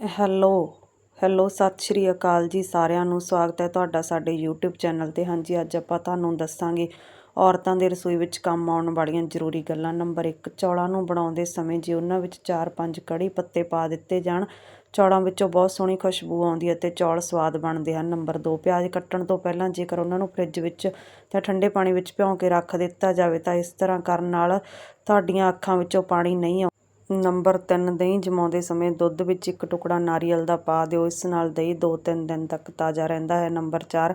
Hello hello, ਸਤਿ ਸ਼੍ਰੀ ਅਕਾਲ ਜੀ ਸਾਰਿਆਂ ਨੂੰ। ਸਵਾਗਤ ਹੈ ਤੁਹਾਡਾ ਸਾਡੇ YouTube ਚੈਨਲ ਤੇ। ਹਾਂਜੀ, ਅੱਜ ਆਪਾਂ ਤੁਹਾਨੂੰ ਦੱਸਾਂਗੇ ਔਰਤਾਂ ਦੇ ਰਸੋਈ ਵਿੱਚ ਕੰਮ ਆਉਣ ਵਾਲੀਆਂ ਜ਼ਰੂਰੀ ਗੱਲਾਂ। ਨੰਬਰ 1 ਚੌਲਾਂ ਨੂੰ ਬਣਾਉਂਦੇ ਸਮੇਂ ਜੇ ਉਹਨਾਂ ਵਿੱਚ 4-5 ਕੜੀ ਪੱਤੇ ਪਾ ਦਿੱਤੇ ਜਾਣ, ਚੌਲਾਂ ਵਿੱਚੋਂ ਬਹੁਤ ਸੋਹਣੀ ਖੁਸ਼ਬੂ ਆਉਂਦੀ ਹੈ ਤੇ ਚੌਲ ਸਵਾਦ ਬਣਦੇ ਹਨ। ਨੰਬਰ 2 ਪਿਆਜ਼ ਕੱਟਣ ਤੋਂ ਪਹਿਲਾਂ ਜੇਕਰ ਉਹਨਾਂ ਨੂੰ ਫ੍ਰਿਜ ਵਿੱਚ ਜਾਂ ਠੰਡੇ ਪਾਣੀ ਵਿੱਚ ਭਿਉਂ ਕੇ ਰੱਖ ਦਿੱਤਾ ਜਾਵੇ ਤਾਂ ਇਸ ਤਰ੍ਹਾਂ ਕਰਨ ਨਾਲ ਤੁਹਾਡੀਆਂ ਅੱਖਾਂ ਵਿੱਚੋਂ ਪਾਣੀ ਨਹੀਂ ਨੰਬਰ ਤਿੰਨ ਦਹੀਂ ਜਮਾਉਂਦੇ ਸਮੇਂ ਦੁੱਧ ਵਿੱਚ ਇੱਕ ਟੁਕੜਾ ਨਾਰੀਅਲ ਦਾ ਪਾ ਦਿਓ। ਇਸ ਨਾਲ ਦਹੀਂ 2-3 ਦਿਨ ਤੱਕ ਤਾਜ਼ਾ ਰਹਿੰਦਾ ਹੈ। ਨੰਬਰ ਚਾਰ,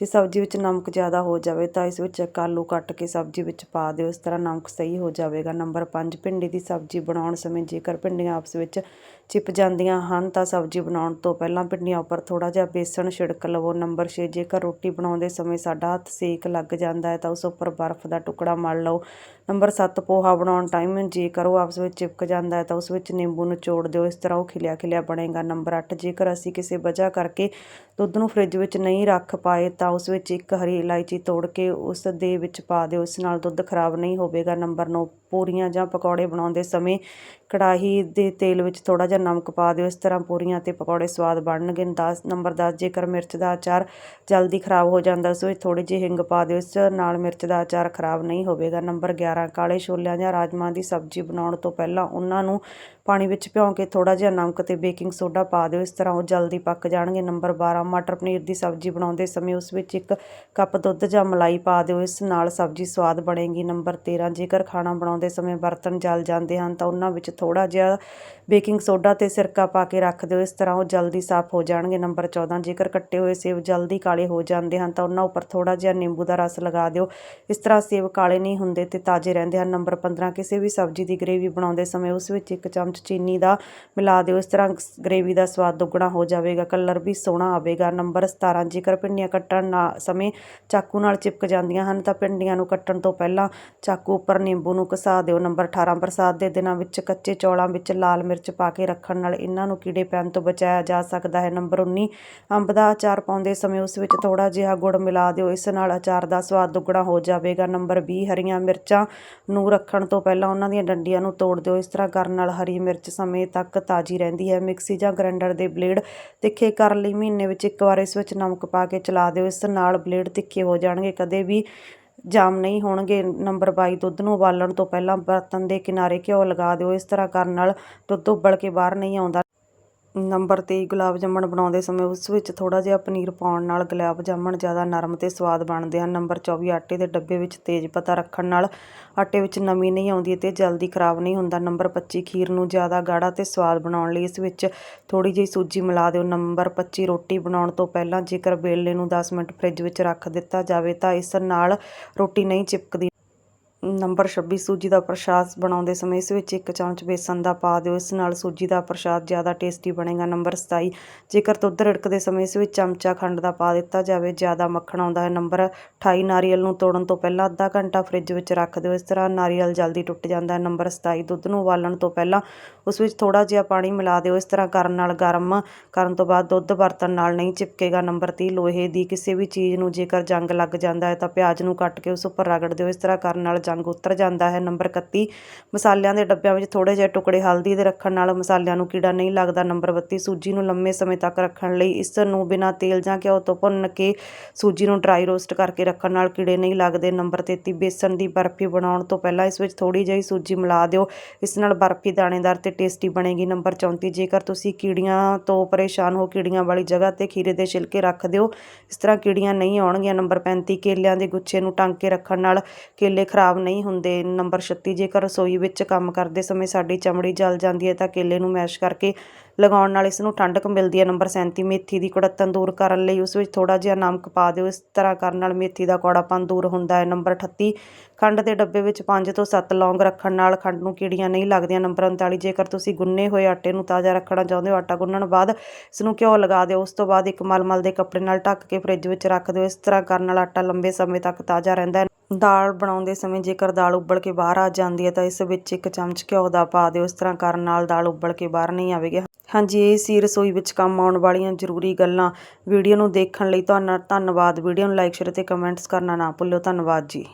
ਜੇ ਸਬਜ਼ੀ ਵਿੱਚ ਨਮਕ ਜ਼ਿਆਦਾ ਹੋ ਜਾਵੇ ਤਾਂ ਇਸ ਵਿੱਚ ਇੱਕ ਆਲੂ ਕੱਟ ਕੇ ਸਬਜ਼ੀ ਵਿੱਚ ਪਾ ਦਿਓ। ਇਸ ਤਰ੍ਹਾਂ ਨਮਕ ਸਹੀ ਹੋ ਜਾਵੇਗਾ। ਨੰਬਰ 5 ਭਿੰਡੀ ਦੀ ਸਬਜ਼ੀ ਬਣਾਉਣ ਸਮੇਂ ਜੇਕਰ ਭਿੰਡੀਆਂ ਆਪਸ ਵਿੱਚ ਚਿਪ ਜਾਂਦੀਆਂ ਹਨ ਤਾਂ ਸਬਜ਼ੀ ਬਣਾਉਣ ਤੋਂ ਪਹਿਲਾਂ ਭਿੰਡੀਆਂ ਉੱਪਰ ਥੋੜ੍ਹਾ ਜਿਹਾ ਬੇਸਣ ਛਿੜਕ ਲਵੋ, ਨੰਬਰ 6 ਜੇਕਰ ਰੋਟੀ ਬਣਾਉਂਦੇ ਸਮੇਂ ਸਾਡਾ ਹੱਥ ਸੇਕ ਲੱਗ ਜਾਂਦਾ ਹੈ ਤਾਂ ਉਸ ਉੱਪਰ ਬਰਫ਼ ਦਾ ਟੁਕੜਾ ਮਲ ਲਓ। ਨੰਬਰ 7 ਪੋਹਾ ਬਣਾਉਣ ਟਾਈਮ ਜੇਕਰ ਉਹ ਆਪਸ ਵਿੱਚ ਚਿਪਕ ਜਾਂਦਾ ਹੈ ਤਾਂ ਉਸ ਵਿੱਚ ਨਿੰਬੂ ਨਿਚੋੜ ਦਿਓ, ਇਸ ਤਰ੍ਹਾਂ ਉਹ ਖਿਲਿਆ ਖਿਲਿਆ ਬਣੇਗਾ। ਨੰਬਰ 8 ਜੇਕਰ ਅਸੀਂ ਕਿਸੇ ਵਜ੍ਹਾ ਕਰਕੇ ਦੁੱਧ ਨੂੰ ਫ੍ਰਿਜ ਵਿੱਚ ਨਹੀਂ ਰੱਖ ਪਾਏ ਤਾਂ ਉਸ ਵਿੱਚ ਇੱਕ ਹਰੀ ਇਲਾਇਚੀ ਤੋੜ ਕੇ ਉਸ ਦੇ ਵਿੱਚ ਪਾ ਦਿਓ, ਇਸ ਨਾਲ ਦੁੱਧ ਖਰਾਬ ਨਹੀਂ ਹੋਵੇਗਾ। ਨੰਬਰ 9 ਪੂਰੀਆਂ ਜਾਂ ਪਕੌੜੇ ਬਣਾਉਂਦੇ ਸਮੇਂ ਕੜਾਹੀ ਦੇ ਤੇਲ ਵਿੱਚ ਥੋੜ੍ਹਾ ਜਿਹਾ ਨਮਕ ਪਾ ਦਿਓ, ਇਸ ਤਰ੍ਹਾਂ ਪੂਰੀਆਂ ਅਤੇ ਪਕੌੜੇ ਸਵਾਦ ਬਣਨਗੇ। ਦਸ, ਨੰਬਰ ਦਸ, ਜੇਕਰ ਮਿਰਚ ਦਾ ਅਚਾਰ ਜਲਦੀ ਖਰਾਬ ਹੋ ਜਾਂਦਾ ਉਸ ਵਿੱਚ ਥੋੜ੍ਹੀ ਜਿਹੀ ਹਿੰਗ ਪਾ ਦਿਓ, ਇਸ ਨਾਲ ਮਿਰਚ ਦਾ ਅਚਾਰ ਖਰਾਬ ਨਹੀਂ ਹੋਵੇਗਾ। ਨੰਬਰ 11 ਕਾਲੇ ਛੋਲਿਆਂ ਜਾਂ ਰਾਜਮਾਂਹ ਦੀ ਸਬਜ਼ੀ ਬਣਾਉਣ ਤੋਂ ਪਹਿਲਾਂ ਉਹਨਾਂ ਨੂੰ ਪਾਣੀ ਵਿੱਚ ਭਿਉਂ ਕੇ ਥੋੜ੍ਹਾ ਜਿਹਾ ਨਮਕ ਅਤੇ ਬੇਕਿੰਗ ਸੋਡਾ ਪਾ ਦਿਓ। ਇਸ ਤਰ੍ਹਾਂ ਉਹ ਜਲਦੀ ਪੱਕ ਜਾਣਗੇ। ਨੰਬਰ 12 ਮਟਰ ਪਨੀਰ ਦੀ ਸਬਜ਼ੀ ਬਣਾਉਂਦੇ ਸਮੇਂ ਉਸ ਵਿੱਚ ਇੱਕ ਕੱਪ ਦੁੱਧ ਜਾਂ ਮਲਾਈ ਪਾ ਦਿਓ। ਇਸ ਨਾਲ ਸਬਜ਼ੀ ਸਵਾਦ ਬਣੇਗੀ। ਨੰਬਰ 13 ਜੇਕਰ ਖਾਣਾ ਬਣਾਉਂਦੇ ਸਮੇਂ ਬਰਤਨ ਜਲ ਜਾਂਦੇ ਹਨ, ਤਾਂ ਉਹਨਾਂ ਵਿੱਚ ਥੋੜ੍ਹਾ ਜਿਹਾ ਬੇਕਿੰਗ ਸੋਡਾ ਅਤੇ ਸਿਰਕਾ ਪਾ ਕੇ ਰੱਖ ਦਿਓ। ਇਸ ਤਰ੍ਹਾਂ ਉਹ ਜਲਦੀ ਸਾਫ਼ ਹੋ ਜਾਣਗੇ। ਨੰਬਰ 14 ਜੇਕਰ ਕੱਟੇ ਹੋਏ ਸੇਬ ਜਲਦੀ ਕਾਲੇ ਹੋ ਜਾਂਦੇ ਹਨ, ਤਾਂ ਉਹਨਾਂ ਉੱਪਰ ਥੋੜ੍ਹਾ ਜਿਹਾ ਨਿੰਬੂ ਦਾ ਰਸ ਲਗਾ ਦਿਓ। ਇਸ ਤਰ੍ਹਾਂ ਸੇਬ ਕਾਲੇ ਨਹੀਂ ਹੁੰਦੇ ਤੇ ਤਾਜ਼ੇ ਰਹਿੰਦੇ ਹਨ। ਨੰਬਰ 15 ਕਿਸੇ ਵੀ ਸਬਜ਼ੀ ਦੀ ਗ੍ਰੇਵੀ ਬਣਾਉਂਦੇ ਸਮੇਂ ਉਸ ਵਿੱਚ ਇੱਕ ਚਮਚ ਚੀਨੀ ਦਾ ਮਿਲਾ ਦਿਓ। ਇਸ ਤਰ੍ਹਾਂ ਗ੍ਰੇਵੀ ਦਾ ਸਵਾਦ ਦੁੱਗਣਾ ਹੋ ਜਾਵੇਗਾ, ਕਲਰ ਵੀ ਸੋਹਣਾ ਆਵੇਗਾ। ਨੰਬਰ 17 ਜੇਕਰ ਭਿੰਡੀਆਂ ਕੱਟਣ ਨਾ ਸਮੇਂ ਚਾਕੂ ਨਾਲ ਚਿਪਕ ਜਾਂਦੀਆਂ ਹਨ, ਤਾਂ ਭਿੰਡੀਆਂ ਨੂੰ ਕੱਟਣ ਤੋਂ ਪਹਿਲਾਂ ਚਾਕੂ ਉੱਪਰ ਨਿੰਬੂ ਨੂੰ ਘਸਾ ਦਿਓ। ਨੰਬਰ 18 ਬਰਸਾਤ ਦੇ ਦਿਨਾਂ ਵਿੱਚ ਕੱਚੇ ਚੌਲਾਂ ਵਿੱਚ ਲਾਲ ਮਿਰਚ ਪਾ ਕੇ ਰੱਖਣ ਨਾਲ ਇਹਨਾਂ ਨੂੰ ਕੀੜੇ ਪੈਣ ਤੋਂ ਬਚਾਇਆ ਜਾ ਸਕਦਾ ਹੈ। ਨੰਬਰ 19 ਅੰਬ ਦਾ ਅਚਾਰ ਪਾਉਂਦੇ ਸਮੇਂ ਉਸ ਵਿੱਚ ਥੋੜਾ ਜਿਹਾ ਗੁੜ ਮਿਲਾ ਦਿਓ। ਇਸ ਨਾਲ ਅਚਾਰ ਦਾ ਸਵਾਦ ਦੁੱਗਣਾ ਹੋ ਜਾਵੇਗਾ। ਨੰਬਰ 20 ਹਰੀਆਂ ਮਿਰਚਾਂ ਨੂੰ ਰੱਖਣ ਤੋਂ ਪਹਿਲਾਂ ਉਹਨਾਂ ਦੀਆਂ ਡੰਡੀਆਂ ਨੂੰ ਤੋੜ ਦਿਓ। ਇਸ ਤਰ੍ਹਾਂ ਕਰਨ ਨਾਲ ਹਰੀ ਮਿਰਚ ਸਮੇਂ ਤੱਕ ਤਾਜ਼ੀ ਰਹਿੰਦੀ ਹੈ। ਮਿਕਸੀ ਜਾਂ ਗ੍ਰਾਈਂਡਰ ਦੇ ਬਲੇਡ ਤਿੱਖੇ ਕਰਨ ਲਈ ਮਹੀਨੇ ਵਿੱਚ ਇੱਕ ਵਾਰ ਇਸ ਵਿੱਚ ਨਮਕ ਪਾ ਕੇ ਚਲਾ ਦਿਓ। ਇਸ ਨਾਲ ਬਲੇਡ ਤਿੱਖੇ ਹੋ ਜਾਣਗੇ। ਕਦੇ ਵੀ ਜਾਮ ਨਹੀਂ ਹੋਣਗੇ। ਨੰਬਰ 22 ਦੁੱਧ ਨੂੰ ਉਬਾਲਣ ਤੋਂ ਪਹਿਲਾਂ ਬਰਤਨ ਦੇ ਕਿਨਾਰੇ ਘਿਓ ਲਗਾ ਦਿਓ। ਇਸ ਤਰ੍ਹਾਂ ਕਰਨ ਨਾਲ ਦੁੱਧ ਉਬਲ ਕੇ ਬਾਹਰ ਨਹੀਂ ਆਉਂਦਾ। ਨੰਬਰ 23 ਗੁਲਾਬ ਜਾਮਣ ਬਣਾਉਂਦੇ ਸਮੇਂ ਉਸ ਵਿੱਚ ਥੋੜ੍ਹਾ ਜਿਹਾ ਪਨੀਰ ਪਾਉਣ ਨਾਲ ਗੁਲਾਬ ਜਾਮਣ ਜ਼ਿਆਦਾ ਨਰਮ ਅਤੇ ਸਵਾਦ ਬਣਦੇ ਹਨ। ਨੰਬਰ 24 ਆਟੇ ਦੇ ਡੱਬੇ ਵਿੱਚ ਤੇਜ਼ ਪੱਤਾ ਰੱਖਣ ਨਾਲ ਆਟੇ ਵਿੱਚ ਨਮੀ ਨਹੀਂ ਆਉਂਦੀ ਅਤੇ ਜਲਦੀ ਖਰਾਬ ਨਹੀਂ ਹੁੰਦਾ। ਨੰਬਰ 25 ਖੀਰ ਨੂੰ ਜ਼ਿਆਦਾ ਗਾੜਾ ਅਤੇ ਸਵਾਦ ਬਣਾਉਣ ਲਈ ਇਸ ਵਿੱਚ ਥੋੜ੍ਹੀ ਜਿਹੀ ਸੂਜੀ ਮਿਲਾ ਦਿਓ। ਨੰਬਰ 25 ਰੋਟੀ ਬਣਾਉਣ ਤੋਂ ਪਹਿਲਾਂ ਜੇਕਰ ਬੇਲਣੇ ਨੂੰ ਦਸ ਮਿੰਟ ਫਰਿੱਜ ਵਿੱਚ ਰੱਖ ਦਿੱਤਾ ਜਾਵੇ ਤਾਂ ਇਸ ਨਾਲ ਰੋਟੀ ਨਹੀਂ ਚਿਪਕਦੀ। ਨੰਬਰ 26 ਸੂਜੀ ਦਾ ਪ੍ਰਸ਼ਾਦ ਬਣਾਉਂਦੇ ਸਮੇਂ ਇਸ ਵਿੱਚ ਇੱਕ ਚਮਚ ਬੇਸਨ ਦਾ ਪਾ ਦਿਓ। ਇਸ ਨਾਲ ਸੂਜੀ ਦਾ ਪ੍ਰਸ਼ਾਦ ਜ਼ਿਆਦਾ ਟੇਸਟੀ ਬਣੇਗਾ। ਨੰਬਰ 27 ਜੇਕਰ ਦੁੱਧ ਰਿੜਕਦੇ ਸਮੇਂ ਇਸ ਵਿੱਚ ਚਮਚਾ ਖੰਡ ਦਾ ਪਾ ਦਿੱਤਾ ਜਾਵੇ, ਜ਼ਿਆਦਾ ਮੱਖਣ ਆਉਂਦਾ ਹੈ। ਨੰਬਰ 28 ਨਾਰੀਅਲ ਨੂੰ ਤੋੜਨ ਤੋਂ ਪਹਿਲਾਂ ਅੱਧਾ ਘੰਟਾ ਫ੍ਰਿਜ ਵਿੱਚ ਰੱਖ ਦਿਓ। ਇਸ ਤਰ੍ਹਾਂ ਨਾਰੀਅਲ ਜਲਦੀ ਟੁੱਟ ਜਾਂਦਾ ਹੈ। ਨੰਬਰ 27 ਦੁੱਧ ਨੂੰ ਉਬਾਲਣ ਤੋਂ ਪਹਿਲਾਂ ਉਸ ਵਿੱਚ ਥੋੜਾ ਜਿਹਾ ਪਾਣੀ ਮਿਲਾ ਦਿਓ। ਇਸ ਤਰ੍ਹਾਂ ਕਰਨ ਨਾਲ ਗਰਮ ਕਰਨ ਤੋਂ ਬਾਅਦ ਦੁੱਧ ਬਰਤਨ ਨਾਲ ਨਹੀਂ ਚਿਪਕੇਗਾ। ਨੰਬਰ 30 ਲੋਹੇ ਦੀ ਕਿਸੇ ਵੀ ਚੀਜ਼ ਨੂੰ ਜੇਕਰ ਜੰਗ ਲੱਗ ਜਾਂਦਾ ਹੈ ਤਾਂ ਪਿਆਜ਼ ਨੂੰ ਕੱਟ ਕੇ ਉਸ ਉੱਪਰ ਰਗੜ ਦਿਓ। ਇਸ ਤਰ੍ਹਾਂ ਕਰਨ ਨਾਲ ਜੰਗ ਉਤਰ ਜਾਂਦਾ ਹੈ। ਨੰਬਰ 31 ਮਸਾਲਿਆਂ ਦੇ ਡੱਬਿਆਂ ਵਿੱਚ ਥੋੜੇ ਜਿਹੇ ਟੁਕੜੇ ਹਲਦੀ ਦੇ ਰੱਖਣ ਨਾਲ ਮਸਾਲਿਆਂ ਨੂੰ ਕੀੜਾ ਨਹੀਂ ਲੱਗਦਾ। ਨੰਬਰ 32 ਸੂਜੀ ਨੂੰ ਲੰਮੇ ਸਮੇਂ ਤੱਕ ਰੱਖਣ ਲਈ ਇਸ ਨੂੰ ਬਿਨਾਂ ਤੇਲ ਜਾਂ ਘਿਓ ਤੋਂ ਭੁੰਨ ਕੇ ਸੂਜੀ ਨੂੰ ਡਰਾਈ ਰੋਸਟ ਕਰਕੇ ਰੱਖਣ ਨਾਲ ਕੀੜੇ ਨਹੀਂ ਲੱਗਦੇ। ਨੰਬਰ 33 ਬੇਸਣ ਦੀ ਬਰਫੀ ਬਣਾਉਣ ਤੋਂ ਪਹਿਲਾਂ ਇਸ ਵਿੱਚ ਥੋੜੀ ਜਿਹੀ ਸੂਜੀ ਮਿਲਾ ਦਿਓ। ਇਸ ਨਾਲ ਬਰਫੀ ਦਾਣੇਦਾਰ ਤੇ ਟੇਸਟੀ ਬਣੇਗੀ। ਨੰਬਰ 34 ਜੇਕਰ ਤੁਸੀਂ ਕੀੜੀਆਂ ਤੋਂ ਪਰੇਸ਼ਾਨ ਹੋ ਕੀੜੀਆਂ ਵਾਲੀ ਜਗ੍ਹਾ ਤੇ ਖੀਰੇ ਦੇ ਛਿਲਕੇ ਰੱਖ ਦਿਓ, ਇਸ ਤਰ੍ਹਾਂ ਕੀੜੀਆਂ ਨਹੀਂ ਆਉਣਗੀਆਂ। ਨੰਬਰ 35 ਕੇਲਿਆਂ ਦੇ ਗੁੱਛੇ ਨੂੰ ਟੰਗ ਕੇ ਰੱਖਣ ਨਾਲ ਕੇਲੇ ਖਰਾਬ ਨਹੀਂ ਹੁੰਦੇ। ਨੰਬਰ 36 ਜੇਕਰ ਰਸੋਈ ਵਿੱਚ ਕੰਮ ਕਰਦੇ ਸਮੇਂ ਸਾਡੀ ਚਮੜੀ ਜਲ ਜਾਂਦੀ ਹੈ ਤਾਂ ਕੇਲੇ ਨੂੰ ਮੈਸ਼ ਕਰਕੇ ਲਗਾਉਣ ਨਾਲ ਇਸ ਨੂੰ ਠੰਡਕ ਮਿਲਦੀ ਹੈ। ਨੰਬਰ 37 ਮੇਥੀ ਦੀ ਕੁੜੱਤਨ ਦੂਰ ਕਰਨ ਲਈ ਉਸ ਵਿੱਚ ਥੋੜਾ ਜਿਹਾ ਨਮਕ ਪਾ ਦਿਓ। ਇਸ ਤਰ੍ਹਾਂ ਕਰਨ ਨਾਲ ਮੇਥੀ ਦਾ ਕੌੜਾਪਨ ਦੂਰ ਹੁੰਦਾ ਹੈ। ਨੰਬਰ 38 ਖੰਡ ਦੇ ਡੱਬੇ ਵਿੱਚ 5 ਤੋਂ 7 ਲੌਂਗ ਰੱਖਣ ਨਾਲ ਖੰਡ ਨੂੰ ਕੀੜੀਆਂ ਨਹੀਂ ਲੱਗਦੀਆਂ। ਨੰਬਰ 39 ਜੇਕਰ ਤੁਸੀਂ ਗੁੰਨੇ ਹੋਏ ਆਟੇ ਨੂੰ ਤਾਜ਼ਾ ਰੱਖਣਾ ਚਾਹੁੰਦੇ ਹੋ, ਆਟਾ ਗੁੰਨਣ ਬਾਅਦ ਇਸ ਨੂੰ ਘਿਓ ਲਗਾ ਦਿਓ। ਉਸ ਤੋਂ ਬਾਅਦ ਇੱਕ ਮਲਮਲ ਦੇ ਕੱਪੜੇ ਨਾਲ ਢੱਕ ਕੇ ਫ੍ਰਿਜ ਵਿੱਚ ਰੱਖ ਦਿਓ। ਇਸ ਤਰ੍ਹਾਂ ਕਰਨ ਨਾਲ ਆਟਾ ਲੰਬੇ ਸਮੇਂ ਤੱਕ ਤਾਜ਼ਾ ਰਹਿੰਦਾ ਹੈ। ਦਾਲ ਬਣਾਉਂਦੇ ਸਮੇਂ ਜੇਕਰ ਦਾਲ ਉਬਲ ਕੇ ਬਾਹਰ ਆ ਜਾਂਦੀ ਹੈ ਤਾਂ ਇਸ ਵਿੱਚ ਇੱਕ ਚਮਚ ਘਿਓ ਦਾ ਪਾ ਦਿਓ। ਇਸ ਤਰ੍ਹਾਂ ਕਰਨ ਨਾਲ ਦਾਲ ਉੱਬਲ ਕੇ ਬਾਹਰ ਨਹੀਂ ਆਵੇਗੀ। ਹਾਂਜੀ, ਇਹ ਸੀ ਰਸੋਈ ਵਿੱਚ ਕੰਮ ਆਉਣ ਵਾਲੀਆਂ ਜ਼ਰੂਰੀ ਗੱਲਾਂ। ਵੀਡੀਓ ਨੂੰ ਦੇਖਣ ਲਈ ਤੁਹਾਨੂੰ ਧੰਨਵਾਦ। ਵੀਡੀਓ ਨੂੰ ਲਾਈਕ, ਸ਼ੇਅਰ ਅਤੇ ਕਮੈਂਟਸ ਕਰਨਾ ਨਾ ਭੁੱਲਿਓ ਧੰਨਵਾਦ ਜੀ।